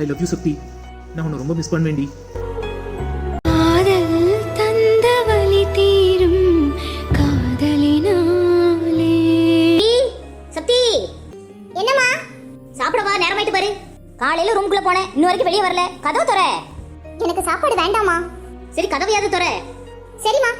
I love you சக்தி நான் உன்னை ரொம்ப மிஸ் பண்ணுவேன்டி. காதல் தந்த வலி தீரும் காதலினாலே. சக்தி என்னம்மா? சாப்பிட வா நேரமாயிட்டு பாரு. காலையில ரூமுக்குள்ள போனேன். இன்ன வரைக்கும் வெளியே வரல. கதவு துற. எனக்கு சாப்பாடு வேண்டாமா சரி கதவையாவது துற. சரிம்மா.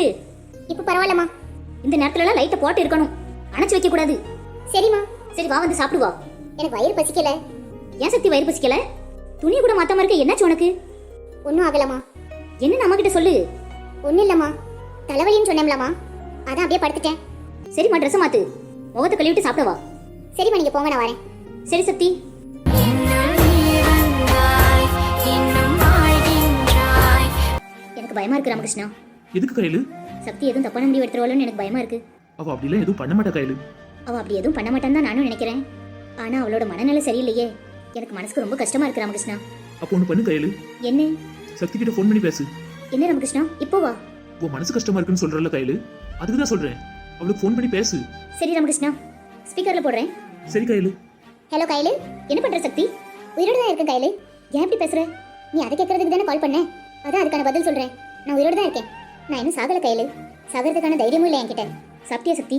இருக்கு. இப்போ பரவாயில்லம்மா. இந்த நேரத்துல எல்லாம் லைட்டை போட்டு இருக்கணும். அணைச்சு வைக்க கூடாது. சரிம்மா. சரி வா வந்து சாப்பிடு வா. எனக்கு வயிறு பசிக்கல. ஏன் சக்தி வயிறு பசிக்கல? துணி கூட மாத்தாம இருக்க என்னாச்சு உனக்கு? ஒன்றும் ஆகலம்மா. என்ன நம்ம கிட்ட சொல்லு? ஒன்றும் இல்லம்மா. தலைவலின்னு சொன்னேம்லம்மா. அதான் அப்படியே படுத்துட்டேன். சரிம்மா ட்ரெஸ் மாத்து. முகத்தை கழுவிட்டு சாப்பிட வா. சரிம்மா நீங்க போங்க நான் வரேன். சரி சக்தி. எனக்கு பயமா இருக்கு ராமகிருஷ்ணா. எதுக்கு கையில்? சக்தி எதுவும் தப்பான முடிவு எடுத்துருவாளோன்னு எனக்கு பயமா இருக்கு. அவள் அப்படிலாம் எதுவும் பண்ண மாட்டா கையில். அவ அப்படி எதுவும் பண்ண மாட்டான்னு தான் நானும் நினைக்கிறேன். ஆனா அவளோட மனநிலை சரியில்லையே. எனக்கு மனசுக்கு ரொம்ப கஷ்டமா இருக்கு ராமகிருஷ்ணா. அப்போ ஒன்று பண்ணு கையில். என்ன? சக்தி கிட்ட ஃபோன் பண்ணி பேசு. என்ன ராமகிருஷ்ணா? இப்போ வா. உன் மனசு கஷ்டமா இருக்குன்னு சொல்றல கையில். அதுக்கு தான் சொல்றேன். அவளுக்கு ஃபோன் பண்ணி பேசு. சரி ராமகிருஷ்ணா. ஸ்பீக்கர்ல போடுறேன். சரி கையில். ஹலோ கைலு என்ன பண்ற சக்தி? உயிரோட தான் இருக்கேன் கைலு ஏன் இப்படி பேசுற? நீ அதை கேட்கறதுக்கு தானே கால் பண்ணேன் அதான் அதுக்கான பதில் சொல்றேன். நான் உயிரோட தான் இருக்கேன். நான் இன்னும் சாதல கையில். சாகிறதுக்கான தைரியமும் இல்லை என்கிட்ட. சாப்பிட்டியா சக்தி?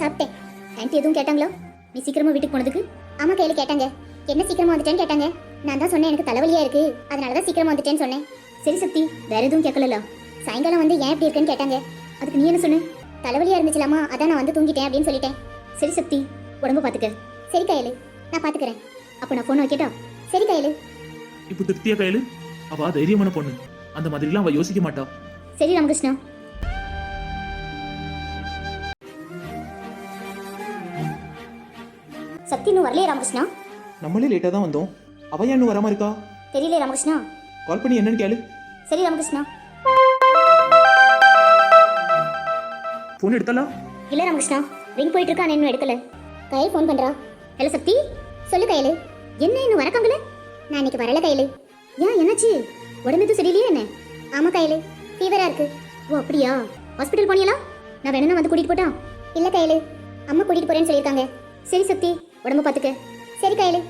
சாப்பிட்டேன். ஆன்ட்டி எதுவும் கேட்டாங்களா? நீ சீக்கிரமா வீட்டுக்கு போனதுக்கு? ஆமா கையில் கேட்டாங்க. என்ன சீக்கிரமா வந்துட்டேன்னு கேட்டாங்க. நான் தான் சொன்னேன் எனக்கு தலைவலியா இருக்கு. அதனால தான் சீக்கிரமா வந்துட்டேன்னு சொன்னேன். சரி சக்தி வேற எதுவும் கேட்கல சாயங்காலம் வந்து ஏன் இப்படி இருக்கேன்னு கேட்டாங்க. அதுக்கு நீ என்ன சொன்ன? தலைவலியா இருந்துச்சுலாமா? அதான் நான் வந்து தூங்கிட்டேன் அப்படின்னு சொல்லிட்டேன். சரி சக்தி உடம்பு பாத்துக்க. சரி கையலு நான் பாத்துக்கிறேன். அப்போ நான் போன் வைக்கட்டா? சரி கையலு. இப்போ திருப்தியா கையில்? அவ தைரியமான பொண்ணு. அந்த மாதிரிலாம் அவ யோசிக்க மாட்டா. சரி ராமகிருஷ்ணா. சக்தி இன்னும் வரலையே ராமகிருஷ்ணா? நம்மளே லேட்டாக தான் வந்தோம். அவ ஏன் இன்னும் வராம இருக்கா? தெரியல ராமகிருஷ்ணா. கால் பண்ணி என்னன்னு கேளு. சரி ராமகிருஷ்ணா. ஃபோன் எடுத்தாலா இல்ல ராமகிருஷ்ணா. ரிங் போயிட்டு இருக்கா இன்னும் எடுக்கல. கையில் ஃபோன் பண்றா. ஹலோ சக்தி. சொல்லு கையலு. என்ன இன்னும் வரக்காங்கல? நான் இன்னைக்கு வரல கையலு. ஏன் என்னாச்சு? உடம்பு எதுவும் சரியில்லையே என்ன? ஆமா கையலு. ஃபீவரா இருக்கு. ஓ அப்படியா? ஹாஸ்பிட்டல் போனியலா நான் வேணும்னா வந்து கூட்டிட்டு போட்டா? இல்ல கையலு. அம்மா கூட்டிட்டு போறேன்னு சொல்லியிருக்காங்க. சரி சக்தி உடம்ப பாத்துக்க. சரி கையலு.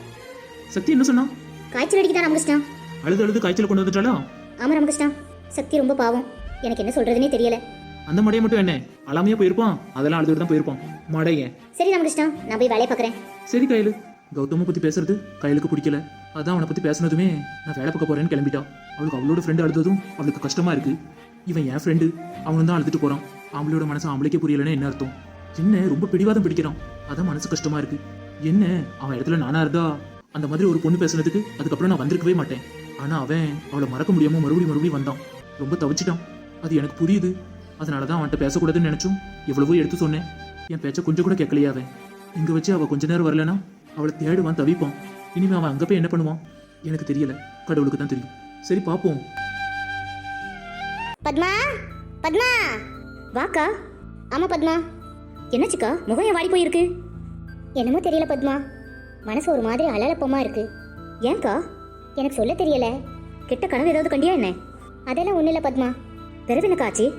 சக்தி என்ன சொன்னா? காய்ச்சல் அடிக்குதா ராமகிருஷ்ணா? அழுது அழுது காய்ச்சல் கொண்டு வந்துட்டாளா? ஆமா ராமகிருஷ்ணா. சக்தி ரொம்ப பாவம். எனக்கு என்ன சொல்றதுனே தெரியல. அந்த மடையை மட்டும் என்ன? அழாமையா போயிருப்பான்? அதெல்லாம் அழுதுட்டு தான் போயிருப்பான். மடையன் சரி ராமகிருஷ்ணா. நான் போய் வேலையை பார்க்கறேன் சரி கையில். கௌதம பத்தி பேசுறது கையலுக்கு பிடிக்கல. அதான் அவனை பத்தி பேசுனதுமே நான் வேலை பார்க்க போறேன்னு கிளம்பிட்டான் அவளுக்கு அவளோட ஃப்ரெண்டு அழுததும் அவளுக்கு கஷ்டமா இருக்கு. இவன் என் ஃப்ரெண்டு அவனும் தான் அழுதுட்டு போறான். ஆம்பளையோட மனசு அவளுக்கே புரியலன்னு என்ன அர்த்தம்? என்ன ரொம்ப பிடிவாதம் பிடிக்கிறான். அதான் மனசு கஷ்டமா இருக்கு. என்ன அவன் இடத்துல நானா இருந்தா? அந்த மாதிரி ஒரு பொண்ணு பேசுனதுக்கு அதுக்கப்புறம் நான் வந்திருக்கவே மாட்டேன். ஆனா அவன் அவளை மறக்க முடியாம மறுபடியும் மறுபடியும் வந்தான். ரொம்ப தவிச்சிட்டான். அது எனக்கு புரியுது. அதனால தான் அவன்கிட்ட பேசக்கூடாதுன்னு நினைச்சும் எவ்வளவோ எடுத்து சொன்னேன். என் பேச்சை கொஞ்சம் கூட கேட்கலையா அவன். இங்க வச்சு அவ கொஞ்ச நேரம் வரலனா அவளை தேடுவான் தவிப்பான். இனிமே அவன் அங்கே போய் என்ன பண்ணுவான்? எனக்கு தெரியல. கடவுளுக்கு தான் தெரியும். சரி பார்ப்போம் பத்மா? பத்மா? வாக்கா. ஆமா பத்மா. என்னாச்சுக்கா? முகம் ஏன் வாடி போயிருக்கு? என்னமோ தெரியல பத்மா. மனசு ஒரு மாதிரி அலலப்பமா இருக்கு. ஏன்க்கா? எனக்கு சொல்ல தெரியல. கெட்ட கனவு ஏதாவது கண்டியா என்ன? அதெல்லாம் ஒன்றும் இல்லை பத்மா. பிறகு எனக்கு ஆச்சு.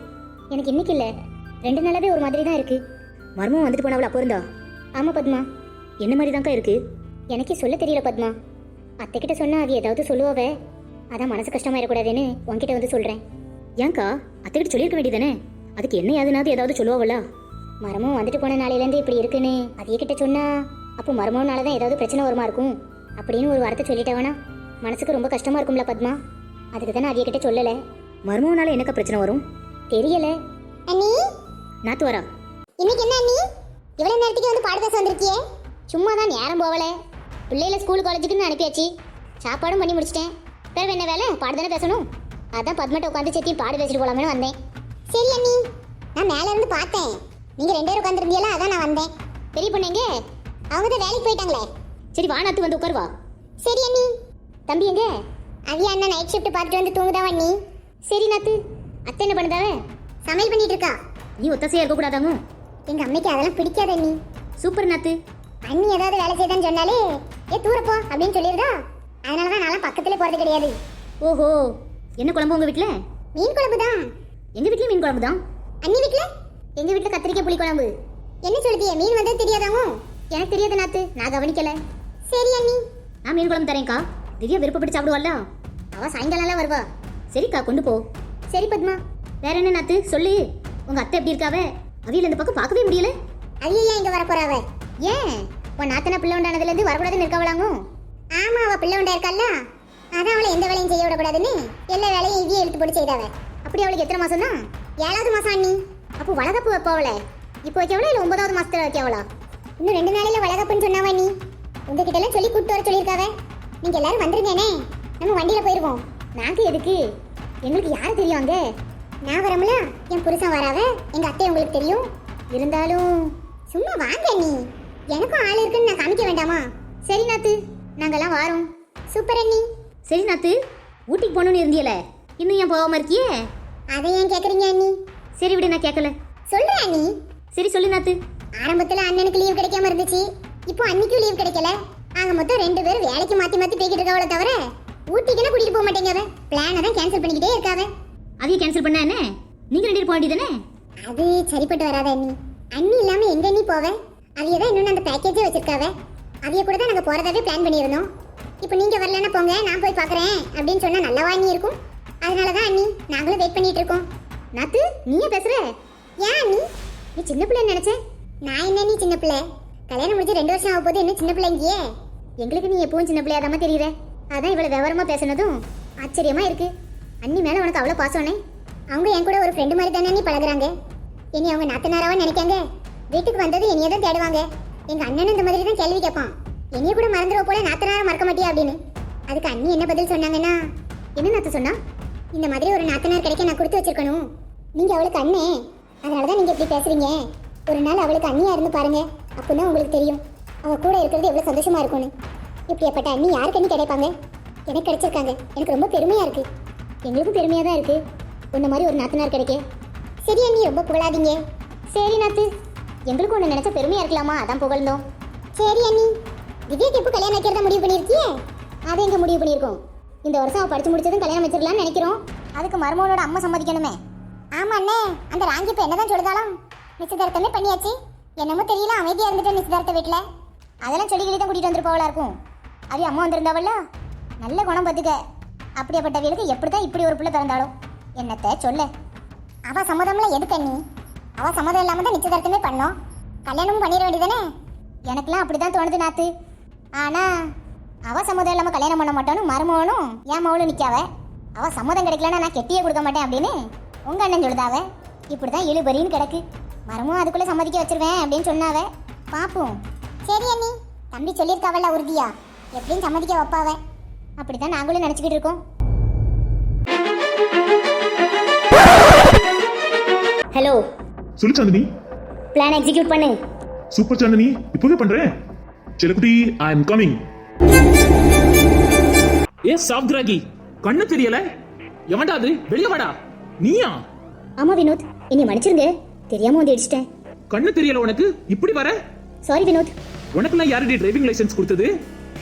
எனக்கு இன்னைக்கு இல்லை. ரெண்டு நாளாவே ஒரு மாதிரி தான் இருக்கு. மர்மம் வந்துட்டு போனவள அப்போ இருந்தா? ஆமா பத்மா. என்ன மாதிரி தான்க்கா இருக்கு? எனக்கே சொல்ல தெரியல பத்மா. அத்தை கிட்ட சொன்னா அது ஏதாவது சொல்லுவாவே. அதான் மனசு கஷ்டமாயிடக்கூடாதுன்னு உன்கிட்ட வந்து சொல்றேன். ஏன்க்கா அத்தைக்கிட்ட சொல்லியிருக்க வேண்டியதானே அதுக்கு என்ன யாதுனாவது ஏதாவது சொல்லுவாவளா? மரமும் வந்துட்டு போன நாளையிலேருந்து இப்படி இருக்குன்னு அதையே கிட்ட சொன்னா அப்போ மரமோனால தான் ஏதாவது பிரச்சனை வருமா இருக்கும்? அப்படின்னு ஒரு வார்த்தை சொல்லிட்டவனா? மனசுக்கு ரொம்ப கஷ்டமா இருக்கும்ல பத்மா. அதுக்கு தானே அதைய கிட்ட சொல்லல. மர்மோனால என்னக்கா பிரச்சனை வரும்? தெரியல. அண்ணி? நாத்து வரா. இன்னைக்கு என்ன அண்ணி? இவ்வளவு நேரத்துக்கு வந்து பாட பேச வந்திருக்கியே. சும்மா தான் நேரம் போகல. பிள்ளைகளை ஸ்கூல் காலேஜுக்குன்னு அனுப்பியாச்சு. சாப்பாடும் பண்ணி முடிச்சிட்டேன். பிறகு என்ன வேலை? பாடு தானே பேசணும்? அதான் பத்மட்ட உட்காந்து செத்தி பாடு பேசிட்டு போலாமேனு வந்தேன். சரி அண்ணி. நான் மேலே இருந்து பார்த்தேன். நீங்கள் ரெண்டு பேரும் உட்காந்துருந்தீங்களா அதான் நான் வந்தேன். பெரிய பொண்ணுங்க அவங்க தான் வேலைக்கு போயிட்டாங்களே. சரி வா வந்து உட்காருவா சரி அண்ணி. தம்பி எங்க? அவியா அண்ணா நைட் ஷிஃப்ட் பார்த்துட்டு வந்து தூங்குதாவா அண்ணி? சரி நாத்து அத்தை என்ன பண்ணுதாவே சமையல் பண்ணிட்டு இருக்கா? நீ ஒத்தசையா இருக்க கூடாதாமோ எங்க அம்மைக்கு அதெல்லாம் பிடிக்காத அண்ணி. சூப்பர் நாத்து அண்ணி ஏதாவது வேலை செய்தான்னு சொன்னாலே ஏ தூரப்போ அப்படின்னு சொல்லிருதா? அதனால தான் நான் பக்கத்துல போறது கிடையாது. ஓஹோ என்ன குழம்பு உங்க வீட்ல? மீன் குழம்பு தான் எங்க வீட்லயும் மீன் குழம்பு தான் அண்ணி வீட்ல? எங்க வீட்ல கத்திரிக்காய் புளி குழம்பு. என்ன சொல்லுதிய மீன் வந்தது தெரியாதாமோ எனக்கு தெரியாது நாத்து. நான் கவனிக்கல. சரி அண்ணி. நான் மீன் குழம்பு தரேன்க்கா. திவ்யா விருப்பப்பட்டு சாப்பிடுவாள்ல அவ சாயங்காலம் வருவா. சரிக்கா கொண்டு போ. சரி பத்மா. வேற என்ன நாத்து? சொல்லு. உங்க அத்தை எப்படி இருக்காவ? அவியல் இந்த பக்கம் பார்க்கவே முடியல. அவியா இங்க வர போறாவ ஏன்? உன் நாத்தனா பிள்ளை உண்டானதுல இருந்து வரக்கூடாதுன்னு இருக்கவளாங்க? ஆமா அவ பிள்ளை உண்டா இருக்கல்ல அதான் அவளை எந்த வேலையும் செய்ய விடக்கூடாதுன்னு எல்லா வேலையும் இவியே இழுத்து போட்டு செய்தாவ. அப்படி அவளுக்கு எத்தனை மாசம் தான் ஏழாவது மாசம் அண்ணி. அப்போ வளகப்பு வைப்பா அவளை. இப்போ வைக்கவளா இல்லை ஒன்பதாவது மாசத்துல வைக்கவளா? இன்னும் ரெண்டு நாளையில வளகப்புன்னு சொன்னாவா நீ உங்ககிட்ட எல்லாம் சொல்லி கூப்பிட்டு வர சொல்லியிருக்காவ. நீங்க எல்லாரும் வந்துருங்கண்ணே. நம்ம வண்டியில போயிருவோம். நாங்க எதுக்கு? எங்களுக்கு யாரு தெரியும் அங்க? நான் வரமுல என் புருஷன் வராவ? எங்க அத்தை உங்களுக்கு தெரியும்? இருந்தாலும் சும்மா வாங்க நீ எனக்கும் ஆள் இருக்குன்னு நான் காமிக்க வேண்டாமா? சரி நாத்து. நாங்கெல்லாம் வாரோம். சூப்பர் அண்ணி. சரி நாத்து. ஊட்டிக்கு போகணும்னு இருந்தியல. இன்னும் ஏன் போகாம இருக்கியே? அதை ஏன் கேக்குறீங்க அண்ணி? சரி விடு நான் கேட்கல. சொல்றேன் அண்ணி. சரி சொல்லு நாத்து. ஆரம்பத்துல அண்ணனுக்கு லீவ் கிடைக்காம இருந்துச்சு. இப்போ அன்னைக்கும் லீவ் கிடைக்கல. ஆக மொத்தம் ரெண்டு பேரும் வேலைக்கு மாத்தி மாத்தி போய்கிட்டு இருக்கவள தவிர ஊட்டிக்குன்னு கூட்டிட்டு போக மாட்டேங்க பிளானை தான் கேன்சல் பண்ணிக்கிட்டே இருக்காவ அதையும் கேன்சல் பண்ண என்ன? நீங்க ரெண்டு பேரும் போக வேண்டியதானே அது சரிப்பட்டு வராத அண்ணி. அண்ணி இல்லாம எங்க அண்ணி போவேன் அவைய தான் இன்னொன்று அந்த பேக்கேஜே வச்சிருக்காவ. அவைய கூட தான் நாங்கள் போறதாவே பிளான் பண்ணியிருந்தோம். இப்போ நீங்க வரலன்னா போங்க நான் போய் பார்க்குறேன் அப்படின்னு சொன்னா நல்லவா அண்ணி இருக்கும்? அதனால தான் அண்ணி நாங்களும் வெயிட் பண்ணிட்டு இருக்கோம். நாத்து நீயே பேசுற? ஏன் அண்ணி? நீ சின்ன பிள்ளைன்னு நினைச்சேன் நான் என்ன நீ சின்ன பிள்ளை? கல்யாணம் முடிஞ்சு ரெண்டு வருஷம் ஆக போது இன்னும் சின்ன பிள்ளைங்கியே எங்களுக்கு நீ எப்பவும் சின்ன பிள்ளையாதாம தெரியுற. அதான் இவ்வளவு விவரமா பேசுனதும் ஆச்சரியமா இருக்கு. அண்ணி மேல உனக்கு அவ்வளவு பாசம்னே அவங்க என் கூட ஒரு ஃப்ரெண்டு மாதிரி தானே நீ பழகுறாங்க. இனி அவங்க நாத்தனாராவா நினைக்காங்க? வீட்டுக்கு வந்தது என்னைய தான் தேடுவாங்க. எங்க அண்ணனும் இந்த மாதிரி தான் கேள்வி கேட்பான் என்னைய கூட மறந்துடுவ போல நாத்தனார மறக்க மாட்டியா அப்படின்னு. அதுக்கு அண்ணி என்ன பதில் சொன்னாங்கன்னா என்ன நாத்து சொன்னா? இந்த மாதிரி ஒரு நாத்தனார் கிடைக்க நான் கொடுத்து வச்சிருக்கணும். நீங்க அவளுக்கு அண்ணே. அதனால தான் நீங்க இப்படி பேசுறீங்க. ஒரு நாள் அவளுக்கு அண்ணியா இருந்து பாருங்க. அப்பதான் உங்களுக்கு தெரியும். அவ கூட இருக்கிறது எவ்வளவு சந்தோஷமா இருக்கும்னு. இப்படியாப்பட்ட அண்ணி யாருக்கு அண்ணி கிடைப்பாங்க? எனக்கு கிடைச்சிருக்காங்க. எனக்கு ரொம்ப பெருமையா இருக்கு. எங்களுக்கும் பெருமையா தான் இருக்கு. உன்ன மாதிரி ஒரு நாத்தனார் கிடைக்க. சரி அண்ணி ரொம்ப புகழாதீங்க. சரி நாத்து. எங்களுக்கு ஒன்று நினைச்ச பெருமையா இருக்கலாமா? அதான் புகழ்ந்தோம். சரி அண்ணி. திவ்யாக்கு எப்போ கல்யாணம் வைக்கிறதா முடிவு பண்ணியிருக்கியே அதை எங்கே முடிவு பண்ணியிருக்கோம்? இந்த வருஷம் அவள் படித்து முடிச்சதும் கல்யாணம் வச்சிடலாம்னு நினைக்கிறோம். அதுக்கு மருமகளோட அம்மா சம்மதிக்கணுமே. ஆமா அண்ணே. அந்த ராங்கி இப்போ என்னதான் சொல்லுதாலும். நிச்சயதார்த்தமே பண்ணியாச்சு. என்னமோ தெரியல அமைதியாக இருந்துட்டு நிச்சயதார்த்த வீட்டில் அதெல்லாம் செடி தான் கூட்டிட்டு வந்துருப்பாவளா இருக்கும். அது அம்மா வந்திருந்தாவல்ல? நல்ல குணம் பார்த்துக்க. அப்படியாப்பட்டவர்களுக்கு எப்படி தான் இப்படி ஒரு பிள்ளை பிறந்தாலும் என்னத்த சொல்ல? அவ சம்மதம்ல எதுக்கு அண்ணி? அவ சம்மதம் இல்லாம தான் நிச்சயதார்த்தமே பண்ணோம். கல்யாணமும் பண்ணிட வேண்டியதானே எனக்குலாம் அப்படிதான் தோணுது நாத்து. ஆனா அவ சம்மதம் இல்லாம கல்யாணம் பண்ண மாட்டானும் மருமகனும். என் மவளும் நிக்காவ? அவ சம்மதம் கிடைக்கலன்னா நான் கெட்டியே கொடுக்க மாட்டேன் அப்படின்னு உங்க அண்ணன் சொல்லுதாவ? இப்படிதான் இழுபறின்னு கிடக்கு. மரமும் அதுக்குள்ள சம்மதிக்க வச்சிருவேன் அப்படின்னு சொன்னாவ. பாப்போம். சரி அண்ணி. தம்பி சொல்லியிருக்காவல்ல உறுதியா? எப்படியும் சம்மதிக்க வைப்பாவ. அப்படிதான் நாங்களும் நினச்சிக்கிட்டு இருக்கோம். ஹலோ. சொல்லு சாந்தினி. பிளான் எக்ஸிக்யூட் பண்ணு. சூப்பர் சாந்தினி இப்பவே பண்றேன். செல்லக்குட்டி ஐ எம் கமிங் ஏ சாப்திராகி கண்ணு தெரியல? எவன்டா அது வெளிய வாடா. நீயா? ஆமா வினோத். என்னை மன்னிச்சிருங்க. தெரியாம வந்து அடிச்சிட்டேன் கண்ணு தெரியல உனக்கு? இப்படி வர? சாரி வினோத். உனக்கெல்லாம் யாரடி டிரைவிங் லைசென்ஸ் கொடுத்தது?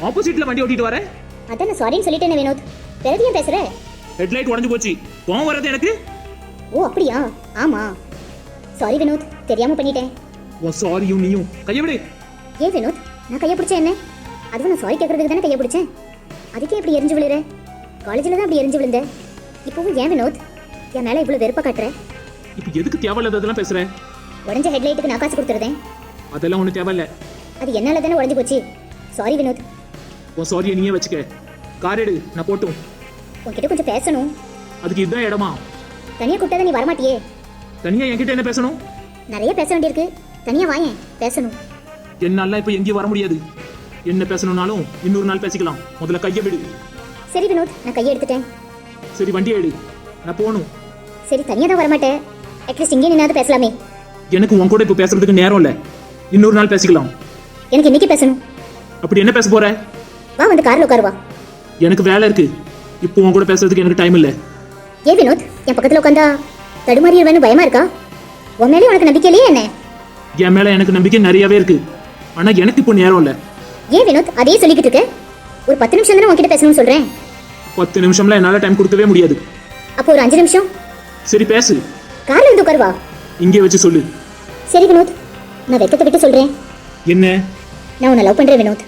ஆப்போசிட்ல வண்டி ஓட்டிட்டு வர? அதான் நான் சாரின்னு சொல்லிட்டேனே வினோத். பிறகு ஏன் பேசுற? ஹெட்லைட் உடஞ்சு போச்சு. கோவம் வர்றது எனக்கு? ஓ அப்படியா? ஆமா. சாரி வினோத் தெரியாம பண்ணிட்டேன். உன் சாரியும் நீயும். கைய விடு. ஏன் வினோத் நான் கையை பிடிச்சேன் என்ன? அதுவும் நான் சாரி கேட்கறதுக்கு தானே கையை பிடிச்சேன்? அதுக்கே இப்படி எரிஞ்சு விழுற? காலேஜில் தான் அப்படி எரிஞ்சு விழுந்த. இப்போவும் ஏன் வினோத் என் மேலே இவ்வளோ வெறுப்பா காட்டுற? இப்ப எதுக்கு தேவையில்லாததெல்லாம் பேசுற? உடஞ்ச ஹெட்லைட்டுக்கு நான் காசு கொடுத்துருந்தேன் அதெல்லாம் ஒண்ணு தேவையில்ல. அது என்னால தானே உடஞ்சு போச்சு. சாரி வினோத் உன் சாரியை நீயே வச்சுக்க. கார் எடு நான் போட்டும். உன்கிட்ட கொஞ்சம் பேசணும். அதுக்கு இதுதான் இடமா? தனியாக கூப்பிட்டா நீ வரமாட்டியே. தனியா என்கிட்ட என்ன பேசணும்? நிறைய பேச வேண்டியிருக்கு. தனியாக வாயேன் பேசணும். என்னால இப்ப எங்கேயும் வர முடியாது. என்ன பேசணும்னாலும் இன்னொரு நாள் பேசிக்கலாம். முதல்ல கையை விடு. சரி வினோத் நான் கையை எடுத்துட்டேன். சரி வண்டியை எடு. நான் போகணும். சரி தனியாக தான் வரமாட்டேன். அட்லீஸ்ட் இங்கே நின்னாவது பேசலாமே. எனக்கு உன் கூட இப்ப பேசுறதுக்கு நேரம் இல்ல. இன்னொரு நாள் பேசிக்கலாம். எனக்கு இன்னைக்கு பேசணும். அப்படி என்ன பேச போற? வா வந்து காரில் உட்காருவா எனக்கு வேலை இருக்கு. இப்போ உன் கூட பேசுறதுக்கு எனக்கு டைம் இல்ல. ஏ வினோத்? என் பக்கத்தில் உட்காந்தா தடுமாறிடுவேன்னு பயமா இருக்கா? உன் மேலே உனக்கு நம்பிக்கை இல்லையே என்ன? என் மேல எனக்கு நம்பிக்கை நிறையவே இருக்கு. ஆனா எனக்கு இப்போ நேரம் இல்ல. ஏன் வினோத் அதையே சொல்லிக்கிட்டு இருக்க? ஒரு பத்து நிமிஷம் தானே உன்கிட்ட பேசணும்னு சொல்றேன். பத்து நிமிஷம்ல என்னால டைம் கொடுக்கவே முடியாது. அப்போ ஒரு அஞ்சு நிமிஷம்? சரி பேசு. கார்ல இருந்து உட்காருவா இங்கே வச்சு சொல்லு. சரி வினோத் நான் வெக்கத்தை விட்டு சொல்றேன். என்ன? நான் உன்னை லவ் பண்றேன் வினோத்.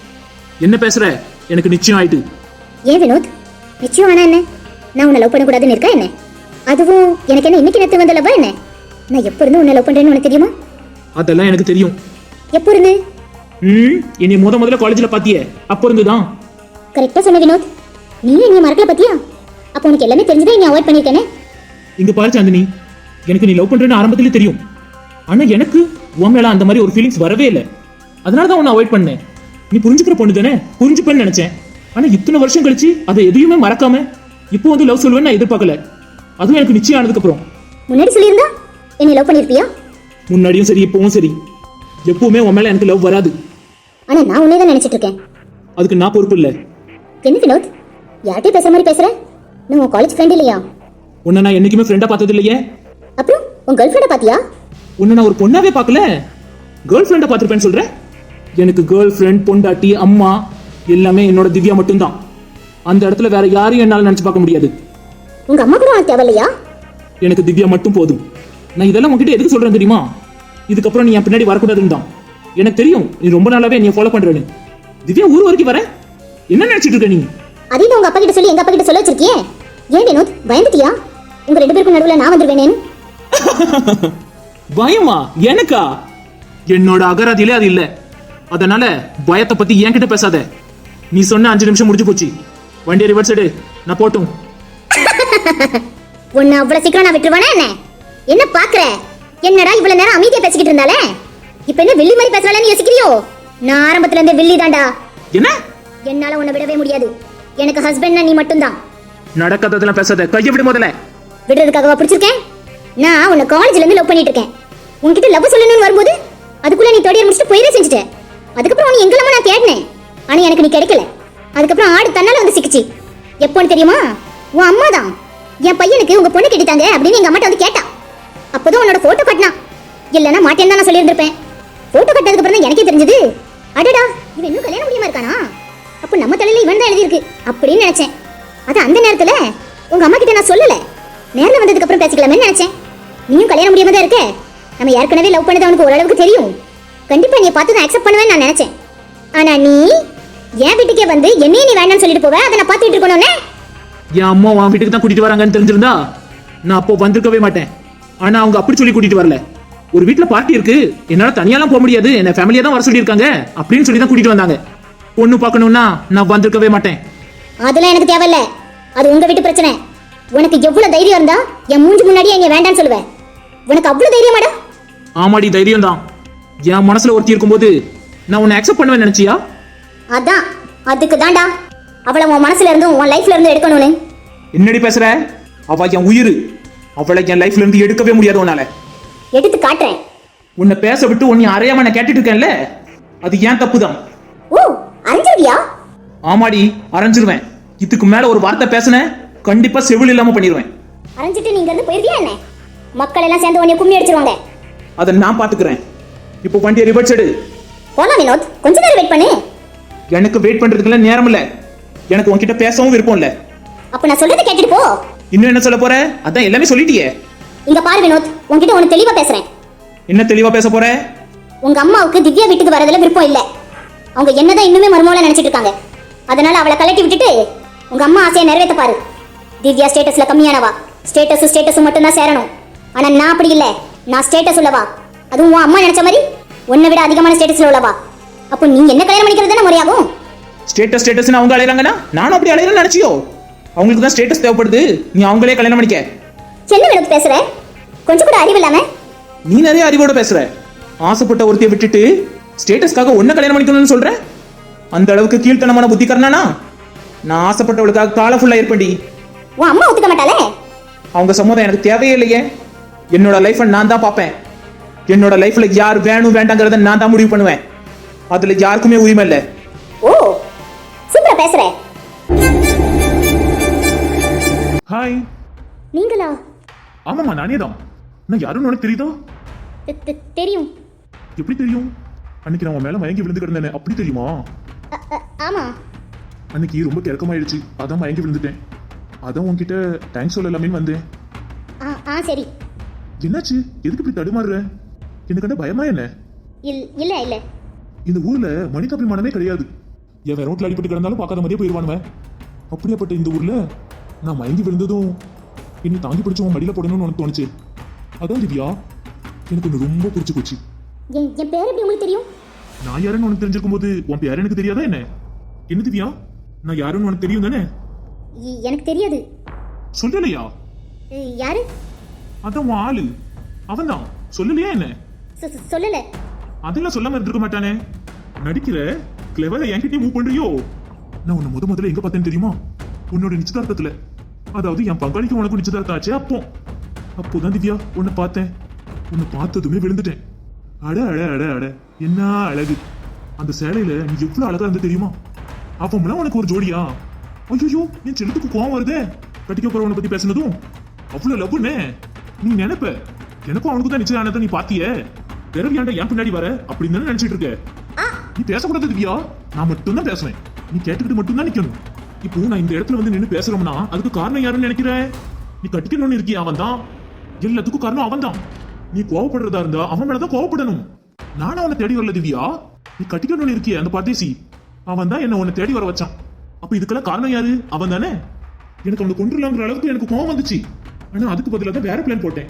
என்ன பேசுற? எனக்கு நிச்சயம் ஆயிட்டு. ஏன் வினோத்? நிச்சயம் ஆனா என்ன? நான் உன்னை லவ் பண்ணக்கூடாதுன்னு இருக்கா என்ன? அதுவும் எனக்கு என்ன இன்னைக்கு நேத்து வந்த லவ்வா என்ன? நான் எப்போ இருந்து உன்னை லவ் பண்றேன்னு உனக்கு தெரியுமா? அதெல்லாம் எனக்கு தெரியும். எப்போ இருந்து? ம் என்னை முத முதல்ல காலேஜில் பாத்தியே. அப்போ இருந்துதான். கரெக்டா சொன்ன வினோத். நீ என்ன மறக்கல பத்தியா? அப்போ உனக்கு எல்லாமே தெரிஞ்சதே நீ அவாய்ட் பண்ணிருக்கேனே இங்க பாரு சாந்தினி. எனக்கு நீ லவ் பண்றேன்னு ஆரம்பத்திலே தெரியும். ஆனா எனக்கு உன் மேல அந்த மாதிரி ஒரு ஃபீலிங்ஸ் வரவே இல்லை. அதனால தான் உன்னை அவாய்ட் பண்ணேன். நீ புரிஞ்சுக்கிற பொண்ணு தானே? புரிஞ்சுப்பேன்னு நினைச்சேன். ஆனா இத்தனை வருஷம் கழிச்சு அதை எதையுமே மறக்காம இப்போ வந்து லவ் சொல்லுவேன்னு நான் எதிர்பார்க்கல. அதுவும் எனக்கு நிச்சயம் ஆனதுக்கு அப்புறம் முன்னாடி சொல்லியிருந்தா? என்னை லவ் பண்ணிருப்பியா முன்னாடியும் சரி இப்பவும் சரி. எப்பவுமே உன் மேல எனக்கு லவ் வராது. ஆனா நான் உன்னே தான் நினைச்சிட்டு இருக்கேன். அதுக்கு நான் பொறுப்பு இல்லை. என்ன வினோத்? யார்கிட்டயும் பேசுற மாதிரி பேசுற? நான் உன் காலேஜ் ஃப்ரெண்ட் இல்லையா? உன்னை நான் என்னைக்குமே ஃப்ரெண்டா பார்த்தது இல்லையே. அப்புறம் உன் கேர்ள் ஃப்ரெண்டை பாத்தியா உன்னை நான் ஒரு பொண்ணாவே பார்க்கல. கேர்ள் ஃப்ரெண்டை பார்த்துருப்பேன்னு சொல்றேன் எனக்கு கேர்ள் ஃப்ரெண்ட் பொண்டாட்டி அம்மா எல்லாமே என்னோட திவ்யா மட்டும்தான். அந்த இடத்துல வேற யாரையும் என்னால் நினைச்சு பார்க்க முடியாது. உங்க அம்மா கூட உனக்கு தேவையில்லையா எனக்கு திவ்யா மட்டும் போதும். நான் இதெல்லாம் உன்கிட்ட எதுக்கு சொல்றேன் தெரியுமா? இதுக்கப்புறம் நீ என் பின்னாடி வரக்கூடாதுன்னு தான். எனக்கு தெரியும் நீ ரொம்ப நாளாவே நீ ஃபாலோ பண்றேன்னு. திவ்யா ஊர் வரைக்கும் வர? என்ன நினைச்சிட்டு இருக்க நீ? அதையும் உங்க அப்பா கிட்ட சொல்லி எங்க அப்பா கிட்ட சொல்ல வச்சிருக்கியே. ஏன் வினோத் பயந்துட்டியா? உங்க ரெண்டு பேருக்கும் நடுவுல நான் வந்துருவேனேன்னு பயமா? எனக்கா? என்னோட அகராதியிலே அது இல்ல. அதனால பயத்தை பத்தி என்கிட்ட பேசாத. நீ சொன்ன அஞ்சு நிமிஷம் முடிஞ்சு போச்சு. வண்டியை ரிவர்ஸ் எடு. நான் போட்டும். உன்னை அவ்வளவு சீக்கிரம் நான் விட்டுருவானா என்ன? என்ன பாக்குற என்னடா இவ்வளவு நேரம் அமைதியா பேசிக்கிட்டு இருந்தாலே? இப்ப என்ன வில்லி மாதிரி பேசுறாளேன்னு யோசிக்கிறியோ? நான் ஆரம்பத்துல இருந்தே வில்லி தான்டா என்ன? என்னால உன்னை விடவே முடியாது. எனக்கு ஹஸ்பண்ட்னா நீ மட்டும்தான். நடக்காததெல்லாம் பேசாத கையை விடு முதல்ல. விடுறதுக்காகவா பிடிச்சிருக்கேன்? நான் உன்னை காலேஜ்ல இருந்து லவ் பண்ணிட்டு இருக்கேன். உன்கிட்ட லவ் சொல்லணும்னு வரும்போது அதுக்குள்ள நீ தொடியை முடிச்சுட்டு போயிடே செஞ்சுட்ட. அதுக்கப்புறம் உன்னை எங்கெல்லாம நான் தேடினேன். ஆனா எனக்கு நீ கிடைக்கல. அதுக்கப்புறம் ஆடு தன்னால வந்து சிக்கிச்சு. எப்போன்னு தெரியுமா? உன் அம்மா தான் என் பையனுக்கு உங்க பொண்ணு கட்டிட்டாங்க அப்படின்னு எங்க அம்மாட்ட வந்து கேட்டா. அப்போதான் உன்னோட போட்டோ கட்டினா. இல்லைன்னா மாட்டேன்னு தான் நான் சொல்லியிருந்திருப்பேன். போட்டோ கட்டதுக்கு அப்புறம் தான் எனக்கே தெரிஞ்சது. அடடா இவன் இன்னும் கல்யாணம் முடியாம இருக்கானா? அப்போ நம்ம தலையில இவன் தான் எழுதியிருக்கு அப்படின்னு நினைச்சேன். அது அந்த நேரத்துல உங்க அம்மா கிட்ட நான் சொல்லல. நேரில் வந்ததுக்கு அப்புறம் பேசிக்கலாமே நினைச்சேன். நீயும் கல்யாணம் முடியாம தான் இருக்க. நம்ம ஏற்கனவே லவ் பண்ணது அவனுக்கு ஓரளவுக்கு தெரியும். கண்டிப்பா நீ பார்த்து தான் அக்செப்ட் பண்ணுவேன்னு நான் நினைச்சேன். ஆனா நீ என் வீட்டுக்கே வந்து என்னையும் நீ வேண்டாம்னு சொல்லிட்டு போவ. அதை நான் பார்த்துட்டு இருக்கணும்னே? என் அம்மா உன் வீட்டுக்கு தான் கூட்டிட்டு வராங்கன்னு தெரிஞ்சிருந்தா நான் அப்போ வந்திருக்கவே மாட்டேன். ஆனா அவங்க அப்படி சொல்லி கூட்டிட்டு வரல. ஒரு வீட்ல பார்ட்டி இருக்கு. என்னால தனியாலாம் போக முடியாது. என்ன ஃபேமிலியா தான் வர சொல்லியிருக்காங்க. அப்படின்னு சொல்லி தான் கூட்டிட்டு வந்தாங்க. பொண்ணு பார்க்கணும்னா நான் வந்திருக்கவே மாட்டேன். அதெல்லாம் எனக்கு தேவையில்ல. அது உங்க வீட்டு பிரச்சனை. உனக்கு எவ்வளவு தைரியம் இருந்தா என் மூஞ்சி முன்னாடியே இங்க வேண்டாம்னு சொல்லுவேன். உனக்கு அவ்வளவு தைரியமாடா ஆமாடி தைரியம் தான். என் மனசுல ஒருத்தி இருக்கும்போது நான் உன்னை அக்செப்ட் பண்ணுவேன் நினைச்சியா? அதான். அதுக்கு தான்டா. அவளை உன் மனசுல இருந்தும் உன் லைஃப்ல இருந்து எடுக்கணும்னு. என்னடி பேசுற? அவ என் உயிர். அவளை என் லைஃப்ல இருந்து எடுக்கவே முடியாது உன்னால. எடுத்து காட்டுறேன். உன்னை பேச விட்டு உன்னை அறையாம நான் கேட்டுட்டு இருக்கேன்ல? அது ஏன் தப்பு தான் ஓ அறிஞ்சிருவியா ஆமாடி அரைஞ்சிருவேன். இதுக்கு மேல ஒரு வார்த்தை பேசுனேன் கண்டிப்பா செவில் இல்லாம பண்ணிடுவேன் அரைஞ்சிட்டு நீங்க இருந்து போயிருவியா என்ன? மக்கள் எல்லாம் சேர்ந்து உன்னை கும்மி அடிச்சிருவாங்க. அதை நான் பாத்துக்கிறேன். இப்போ வண்டியை ரிவர்ஸ் எடு. போலாம் வினோத் கொஞ்ச நேரம் வெயிட் பண்ணு. எனக்கு வெயிட் பண்றதுக்குலாம் நேரம் இல்ல. எனக்கு உன்கிட்ட பேசவும் விருப்பம் இல்ல. அப்ப நான் சொல்றதை கேட்டுட்டு போ. இன்னும் என்ன சொல்ல போற? அதான் எல்லாமே சொல்லிட்டியே. இங்க பாரு வினோத் உன்கிட்ட ஒன்னு தெளிவா பேசுறேன். என்ன தெளிவா பேச போற? உங்க அம்மாவுக்கு திவ்யா வீட்டுக்கு வரதுல விருப்பம் இல்ல. அவங்க என்னதான் இன்னுமே மருமகளா நினைச்சிட்டு இருக்காங்க. அதனால அவளை கலட்டி விட்டுட்டு உங்க அம்மா ஆசையை நிறைவேத்த பாரு. திவ்யா ஸ்டேட்டஸ்ல கம்மியானவா. ஸ்டேட்டஸ் ஸ்டேட்டஸ் மட்டும் தான் சேரணும். ஆனா நான் அப்படி இல்ல. நான் ஸ்டேட்டஸ் உள்ளவா? அதுவும் உன் அம்மா நினைச்ச மாதிரி உன்னை விட அதிகமான ஸ்டேட்டஸ்ல உள்ளவா? அப்போ நீ என்ன கல்யாணம் பண்ணிக்கிறது தானே முறையாகும்? ஸ்டேட்டஸ் ஸ்டேட்டஸ்னு அவங்க அலையறாங்கன்னா நானும் அப்படி அலையறேன்னு நினைச்சியோ? அவங்களுக்கு தான் ஸ்டேட்டஸ் தேவைப்படுது. நீ அவங்களே கல்யாணம் பண்ணிக்க. என்ன வினோத் பேசுற? கொஞ்சம் கூட அறிவு இல்லாம? நீ நிறைய அறிவோட பேசுற. ஆசைப்பட்ட ஒருத்தைய விட்டுட்டு ஸ்டேட்டஸ்க்காக ஒன்ன கல்யாணம் பண்ணிக்கணும்னு சொல்ற? அந்த அளவுக்கு கீழ்த்தனமான புத்திக்காரனா நான் ஆசைப்பட்டவளுக்காக காலை ஃபுல்லா இருப்பேன்டி. உன் அம்மா ஒத்துக்க மாட்டாளே? அவங்க சம்மதம் எனக்கு தேவையே இல்லையே. என்னோட லைஃப்பை நான் தான் பார்ப்பேன். என்னோட லைஃப்ல யார் வேணும் வேண்டாங்கிறத நான் தான் முடிவு பண்ணுவேன். அதுல யாருக்குமே உரிமை இல்லை. பேசுற. ஹாய் நீங்களா? ஆமாம்மா நானே தான். நான் யாருன்னு உனக்கு தெரியுதா? தெரியும். எப்படி தெரியும்? அன்னைக்கு நான் உன் மேல மயங்கி விழுந்து கிடந்தேனே அப்படி தெரியுமா? ஆமா. அன்னைக்கு ரொம்ப கிறக்கமாயிடுச்சு அதான் மயங்கி விழுந்துட்டேன். அதான் உன்கிட்ட தேங்க்ஸ் சொல்லலாமேன்னு வந்தேன். ஆ சரி. என்னாச்சு? எதுக்கு இப்படி தடுமாறுற? எனக்கு கண்ட பயமா என்ன? இல் இல்லை இல்லை. இந்த ஊர்ல மனிதாபிமானமே கிடையாது. எவன் ரோட்ல அடிபட்டு கிடந்தாலும் பார்க்காத மாதிரியே போயிடுவானுவன் அப்படியாப்பட்ட இந்த ஊர்ல நான் மயங்கி விழுந்ததும் என்னை தாங்கி பிடிச்சு உன் மடியில போடணும்னு உனக்கு தோணுச்சு. அதான் திவ்யா எனக்கு ஒன்று ரொம்ப பிடிச்சு போச்சு. என் என் பேர் எப்படி உங்களுக்கு தெரியும்? நான் யாருன்னு உனக்கு தெரிஞ்சிருக்கும் போது உன் பேர் எனக்கு தெரியாதா என்ன? என்ன திவ்யா? நான் யாருன்னு உனக்கு தெரியும் தானே? எனக்கு தெரியாது. சொல்லலையா? யாரு? அதான் உன் ஆளு. அவன்தான். சொல்லலையா என்ன? சொல்லல. அதெல்லாம் சொல்லாம இருந்திருக்க மாட்டானே. நடிக்கிற கிளவரை என்கிட்டயே மூவ் பண்றியோ? நான் உன்னை முத முதல்ல எங்க பார்த்தேன்னு தெரியுமா? உன்னோட நிச்சயதார்த்தத்துல. அதாவது என் பங்காளிக்கு உனக்கு நிச்சயதார்த்தம் ஆச்சே அப்போ. அப்போதான் திவ்யா உன்னை பார்த்தேன். உன்னை பார்த்ததுமே விழுந்துட்டேன். அட அட அட அட. என்ன அழகு. அந்த சேலையில நீ எவ்வளவு அழகா இருந்து தெரியுமா? அப்பம்லாம் உனக்கு ஒரு ஜோடியா? ஐயோ என் செல்லத்துக்கு கோவம் வருதே. கட்டிக்க போறவனை பத்தி பேசுனதும். அவ்வளவு லவ்னே நீ நினைப்ப. எனக்கும் அவனுக்கு தான் நிச்சயம் ஆனதை நீ பாத்தியே பிறகு ஏன்டா என் பின்னாடி வர? அப்படின்னு தானே நினைச்சிட்டு இருக்க. நீ பேசக்கூடாது திவ்யா. நான் மட்டும்தான் பேசுவேன். நீ கேட்டுக்கிட்டு மட்டும்தான் நிக்கணும். இப்போ நான் இந்த இடத்துல வந்து நின்று பேசுறோம்னா அதுக்கு காரணம் யாருன்னு நினைக்கிற? நீ கட்டிக்கணும்னு இருக்கிய அவன் தான் எல்லாத்துக்கும் காரணம் அவன் தான் நீ கோவப்படுறதா இருந்தா அவன் மேலதான் கோவப்படணும். நானும் அவனை தேடி வரல திவ்யா. நீ கட்டிக்கணும்னு இருக்கிய அந்த பரதேசி. அவன் தான் என்ன உன்னை தேடி வர வச்சான். அப்ப இதுக்கெல்லாம் காரணம் யாரு? அவன் தானே எனக்கு அவனை கொண்டுலாங்கிற அளவுக்கு எனக்கு கோவம் வந்துச்சு. ஆனா அதுக்கு பதிலாக தான் வேற பிளான் போட்டேன்.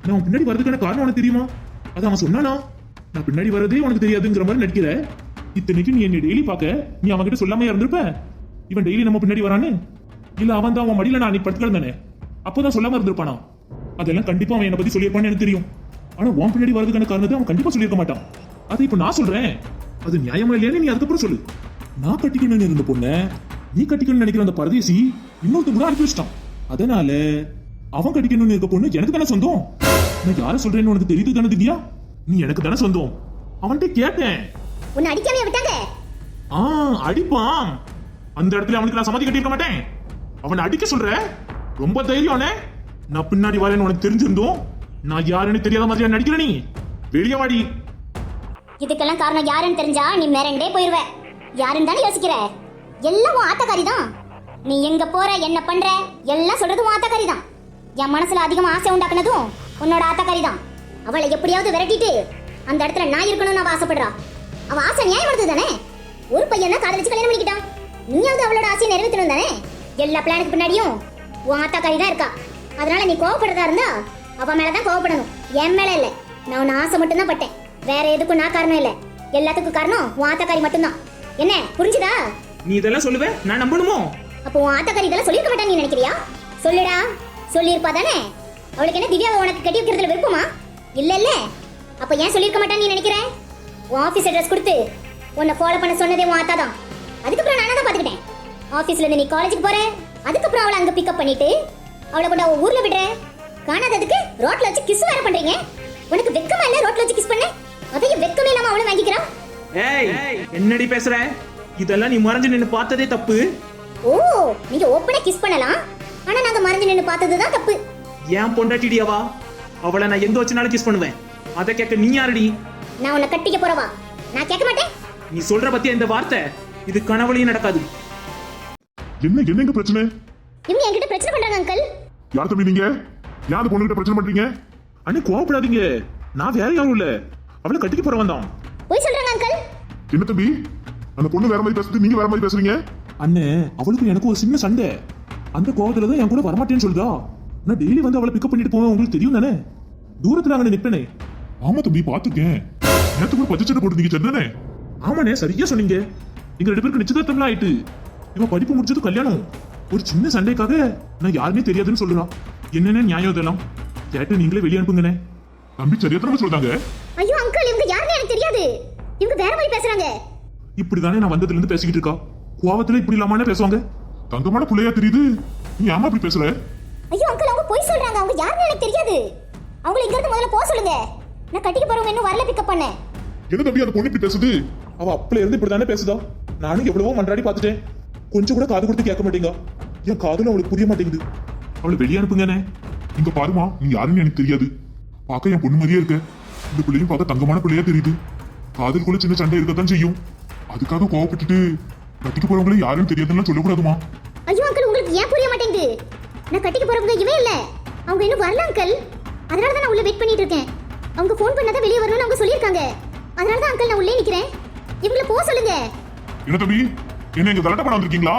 நான் அவன் பின்னாடி வரதுக்கான காரணம் உனக்கு தெரியுமா? அது அவன் சொன்னானா? நான் பின்னாடி வரதே உனக்கு தெரியாதுங்கிற மாதிரி நடிக்கிற. இத்தனைக்கு நீ என்னை டெய்லி பார்க்க? நீ அவன் கிட்ட சொல்லாமையா இருந்திருப்ப? இவன் டெய்லி நம்ம பின்னாடி வரான்னு? இல்ல அவன் தான் அவன் மடியில நான் நீ படுத்துக்கிழந்தானே அப்போதான் சொல்லாம இருந்திருப்பானா? அதெல்லாம் கண்டிப்பா அவன் என்னை பத்தி சொல்லியிருப்பான்னு எனக்கு தெரியும். ஆனா உன் பின்னாடி வரதுக்கான காரணத்தை அவன் கண்டிப்பா சொல்லியிருக்க மாட்டான். அதை இப்ப நான் சொல்றேன். அது நியாயமா இல்லையானு நீ அதுக்கப்புறம் சொல்லு. நான் கட்டிக்கணும்னு இருந்த பொண்ண நீ கட்டிக்கணும்னு நினைக்கிற அந்த பரதேசி இன்னொருத்த கூட அனுப்பி வச்சிட்டான். அதனால அவன் கட்டிக்கணும்னு இருக்க பொண்ணு எனக்கு தானே சொந்தம்? நான் யார சொல்றேன்னு உனக்கு தெரியுது தானே திவ்யா? நீ எனக்கு தானே சொந்தம்? அவன்கிட்ட கேட்டேன். உன்னை அடிக்காமையா விட்டாங்க. ஆ அடிப்பான். அந்த இடத்துல அவனுக்கு நான் சம்மதி கட்டியிருக்க மாட்டேன். அவனை அடிக்க சொல்ற? ரொம்ப தைரியம்னே. நான் பின்னாடி வரேன்னு உனக்கு தெரிஞ்சிருந்தோம் நான் யாருன்னு தெரியாத மாதிரியா நடிக்கிற நீ? வெளியே வாடி. இதுக்கெல்லாம் காரணம் யாருன்னு தெரிஞ்சா நீ மிரண்டே போயிருவ. யாருன்னு தானே யோசிக்கிற? எல்லாம் உன் ஆத்தக்காரி தான் நீ எங்க போற என்ன பண்ற? எல்லாம் சொல்றது உன் ஆத்தக்காரி தான் என் மனசுல அதிகமா ஆசை உண்டாக்குனதும் உன்னோட ஆத்தக்காரி தான் அவளை எப்படியாவது விரட்டிட்டு அந்த இடத்துல நான் இருக்கணும்னு அவ ஆசைப்படுறா. அவ ஆசை நியாயமானது தானே? ஒரு பையன் தான் காதலிச்சு கல்யாணம் பண்ணிக்கிட்டான் நீயாவது அவளோட ஆசையை நிறைவேற்றணும் தானே? எல்லா பிளானுக்கு பின்னாடியும் உன் ஆத்தாக்காரி தான் இருக்கா? அதனால நீ கோவப்படுறதா இருந்தா அவ மேலதான் கோவப்படணும். என் மேல இல்ல. நான் உன்னை ஆசை மட்டும் தான் பட்டேன். வேற எதுக்கும் நான் காரணம் இல்ல. எல்லாத்துக்கும் காரணம் உன் ஆத்தாக்காரி மட்டும்தான். என்ன? புரிஞ்சுதா? நீ இதெல்லாம் சொல்லுவ? நான் நம்பணுமோ? அப்போ உன் ஆத்தாக்காரி இதெல்லாம் சொல்லிருக்க மாட்டான்னு நீ நினைக்கிறியா? சொல்லுடா. சொல்லியிருப்பா தானே? அவளுக்கு என்ன திவ்யாவை உனக்கு கட்டி வைக்கிறதுல விருப்பமா? இல்ல இல்ல. அப்ப ஏன் சொல்லிருக்க மாட்டான்னு நீ நினைக்கிற? உன் ஆபீஸ் அட்ரஸ் கொடுத்து உன்னை ஃபாலோ பண்ண சொன்னதே உன் ஆத்தா தான். அதுக்கப்புறம் நானே தான் பாத்துக்கிட்டேன் ஆபீஸ்ல இருந்து நீ காலேஜுக்கு போற? அதுக்கப்புறம் அவளை அங்க பிக்கப் பண்ணிட்டு அவளை கொண்டு அவ ஊர்ல விடுற? காணாததுக்கு ரோட்ல வச்சு கிஸ் வேற பண்றீங்க. உனக்கு வெக்கமா இல்ல ரோட்ல வச்சு கிஸ் பண்ண? அதையும் வெக்கமே இல்லாம அவளும் வாங்கிக்கிறா. ஏய் என்னடி பேசுற? இதெல்லாம் நீ மறைஞ்சு நின்னு பார்த்ததே தப்பு. ஓ நீங்க ஓப்பனா கிஸ் பண்ணலாம். ஆனா நாங்க மறைஞ்சு நின்னு பார்த்ததுதான் தப்பு. ஏன் பொண்டாட்டிடியாவா? அவளை நான் எங்க வச்சுனாலும் கிஸ் பண்ணுவேன். அதை கேட்க நீ யாருடி? நான் உன்னை கட்டிக்க போறவா? நான் கேட்க மாட்டேன். நீ சொல்ற பத்தியா இந்த வார்த்தை? இது கனவுலையும் நடக்காது. என்ன என்னங்க பிரச்சனை? இவங்க என்கிட்ட பிரச்சனை பண்றாங்க அங்கிள் யார் தம்பி நீங்க? யார் அந்த பொண்ணுகிட்ட பிரச்சனை பண்றீங்க? அண்ணே கோவப்படாதீங்க. நான் வேற யாரும் இல்ல. அவளை கட்டிக்க போறவன் தான். போய் சொல்றாங்க அங்கிள் என்ன தம்பி? அந்த பொண்ணு வேற மாதிரி பேசுறது நீங்க வேற மாதிரி பேசுறீங்க? அண்ணே அவளுக்கு எனக்கு ஒரு சின்ன சண்டை. அந்த கோவத்துல தான் என் கூட வரமாட்டேன்னு சொல்லுதா? நான் டெய்லி வந்து அவளை பிக்கப் பண்ணிட்டு போவேன் உங்களுக்கு தெரியும் தானே தூரத்துல அங்கே நிப்பனே. ஆமா தம்பி பாத்துக்கேன் நேத்து கூட சட்டை போட்டுருந்தீங்க சரிதானே ஆமாண்ணே சரியா சொன்னீங்க. எங்க ரெண்டு பேருக்கு நிச்சயதார்த்தம்லாம் ஆயிட்டு. இவன் படிப்பு முடிச்சது கல்யாணம். ஒரு சின்ன சண்டைக்காக நான் யாருமே தெரியாதுன்னு சொல்றான் என்னென்ன நியாயம் இதெல்லாம்? கேட்டு நீங்களே வெளியே அனுப்புங்கண்ணே. தம்பி சரியாத்தனமா சொல்றாங்க? ஐயோ அங்கிள் இவங்க யாருன்னு எனக்கு தெரியாது. இவங்க வேற மாதிரி பேசுறாங்க. இப்படிதானே நான் வந்ததுல இருந்து பேசிக்கிட்டு இருக்கா? கோவத்துல இப்படி இல்லாம பேசுவாங்க? தங்கமான பிள்ளையா தெரியுது. நீ ஏமா அப்படி பேசுற? ஐயோ அங்கிள் அவங்க போய் சொல்றாங்க. அவங்க யாருன்னு எனக்கு தெரியாது. அவங்கள இங்க இருந்து முதல்ல போக சொல்லுங்க. நான் கட்டிக்க போறவங்க இன்னும் வரல பிக்கப் பண்ண. என்ன தம்பி அந்த பொண்ணு இப்படி பேசுது? அவ அப்பல இருந்து இப்படிதானே பேசுதா? நானும் எவ்வளவோ மன்றாடி பார்த்துட்டேன். கொஞ்சம் கூட காது கொடுத்து கேட்க மாட்டேங்க. என் காதுல அவளுக்கு புரிய மாட்டேங்குது. அவளை வெளியே அனுப்புங்கண்ணே. இங்க பாருமா நீ யாருன்னு எனக்கு தெரியாது. பார்க்க என் பொண்ணு மாதிரியே இருக்க. இந்த பிள்ளையும் பார்க்க தங்கமான பிள்ளையா தெரியுது. காதலுக்குள்ள சின்ன சண்டை இருக்கத்தான் செய்யும். அதுக்காக கோவப்பட்டுட்டு கட்டிக்க போறவங்களே யாருன்னு தெரியாதுன்னு சொல்லக்கூடாதுமா. ஐயோ அங்கிள் உங்களுக்கு ஏன் புரிய மாட்டேங்குது? நான் கட்டிக்க போறவங்க இவன் இல்ல. அவங்க இன்னும் வரல அங்கிள் அதனால தான் நான் உள்ள வெயிட் பண்ணிட்டு இருக்கேன். அவங்க ஃபோன் பண்ணாதான் வெளியே வரணும்னு அவங்க சொல்லியிருக்காங்க. அதனால தான் அங்கிள் நான் உள்ளே நிக்கிறேன். இவங்கள போக சொல்லுங்க. என்ன தம்பி? என்ன இங்க கலட்ட பண்ண வந்திருக்கீங்களா?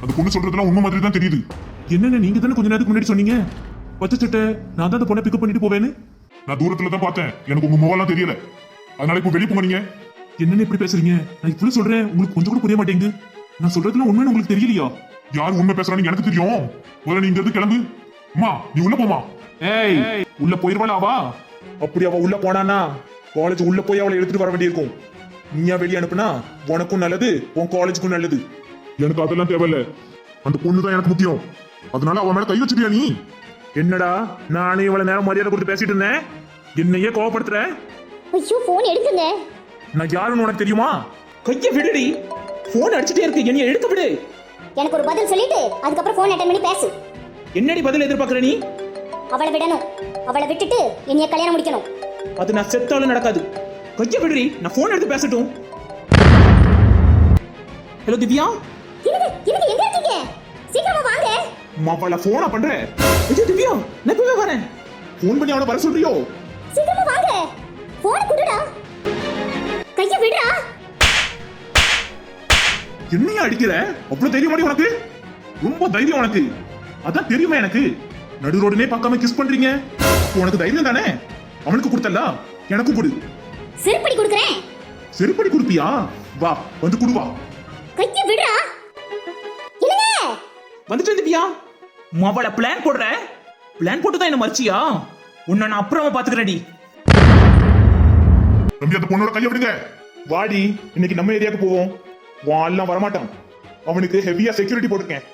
அந்த பொண்ணு சொல்றதுலாம் உண்மை மாதிரி தான் தெரியுது. என்னென்ன நீங்க தானே கொஞ்ச நேரத்துக்கு முன்னாடி சொன்னீங்க? பச்சை சட்டை நான் தான் அந்த பொண்ணை பிக்கப் பண்ணிட்டு போவேன்னு? நான் தூரத்துல தான் பார்த்தேன். எனக்கு உங்க முகம்லாம் தெரியல. அதனால இப்போ வெளியே போங்க நீங்க. என்னென்ன இப்படி பேசுறீங்க? நான் இப்படி சொல்றேன் உங்களுக்கு கொஞ்சம் கூட புரிய மாட்டேங்குது. நான் சொல்றதுலாம் உண்மைன்னு உங்களுக்கு தெரியலையா? யார் உண்மை பேசுறான்னு எனக்கு தெரியும். முதல்ல நீ இங்க இருந்து கிளம்பு. அம்மா நீ உள்ள போமா ஏய் உள்ள போயிருவாளா அவா? அப்படி அவ உள்ள போனானா? காலேஜ் உள்ள போய் அவளை எடுத்துட்டு வர வேண்டியிருக்கும். நீயா வெளியே அனுப்புனா உனக்கும் நல்லது உன் காலேஜுக்கும் நல்லது. எனக்கு அதெல்லாம் தேவையில்ல. அந்த பொண்ணு தான் எனக்கு முக்கியம். அதனால அவன் மேல கை வச்சிட்டியா நீ? என்னடா நானே இவ்வளவு நேரம் மரியாதை கொடுத்து பேசிட்டு இருந்தேன்? என்னையே கோவப்படுத்துற? ஐயோ ஃபோன் எடுக்குங்க நான் யாருன்னு உனக்கு தெரியுமா? கைய விடுடி. போன் அடிச்சுட்டே இருக்கு. என்னைய எடுக்க விடு. எனக்கு ஒரு பதில் சொல்லிட்டு அதுக்கப்புறம் ஃபோன் அட்டன் பண்ணி பேசு. என்னடி பதில் எதிர்பார்க்கற நீ? அவளை விடணும். அவளை விட்டுட்டு என்னைய கல்யாணம் முடிக்கணும். அது நான் செத்தாலும் நடக்காது. கைய விடுடி நான் போன் எடுத்து பேசட்டும். ஹலோ திவ்யா? இருங்க இருங்க எங்க இருக்கீங்க? சீக்கிரமா வாங்க. மாப்பால போனா பண்ற ஐயோ திவ்யா நான் இப்பவே வரேன். போன் பண்ணி அவனை வர சொல்றியோ? சீக்கிரமா வாங்க. போன் குடுடா. கைய விடுடா. என்னையா அடிக்கிற? அவ்வளவு தைரியம் உனக்கு? ரொம்ப தைரியம் உனக்கு. அதான் தெரியுமா எனக்கு? நடு ரோடுனே பார்க்காம கிஸ் பண்றீங்க. உனக்கு தைரியம் தானே? அவனுக்கு கொடுத்தல எனக்கும் கொடு. செருப்படி கொடுக்குறேன். செருப்படி கொடுப்பியா? வா வந்து குடு வா. கைய விடுடா இல்லங்க வந்துட்டேன் திவ்யா மாவள பிளான் போடுற. பிளான் போட்டு தான் என்ன மறிச்சியா? உன்னை நான் அப்புறமா பாத்துக்கிறேன்டி தம்பி அந்த பொண்ணோட கையை விடுங்க. வாடி இன்னைக்கு நம்ம ஏரியாவுக்கு போவோம். வான் எல்லாம் வரமாட்டான். அவனுக்கு ஹெவியா செக்யூரிட்டி போட்டிருக்கேன்.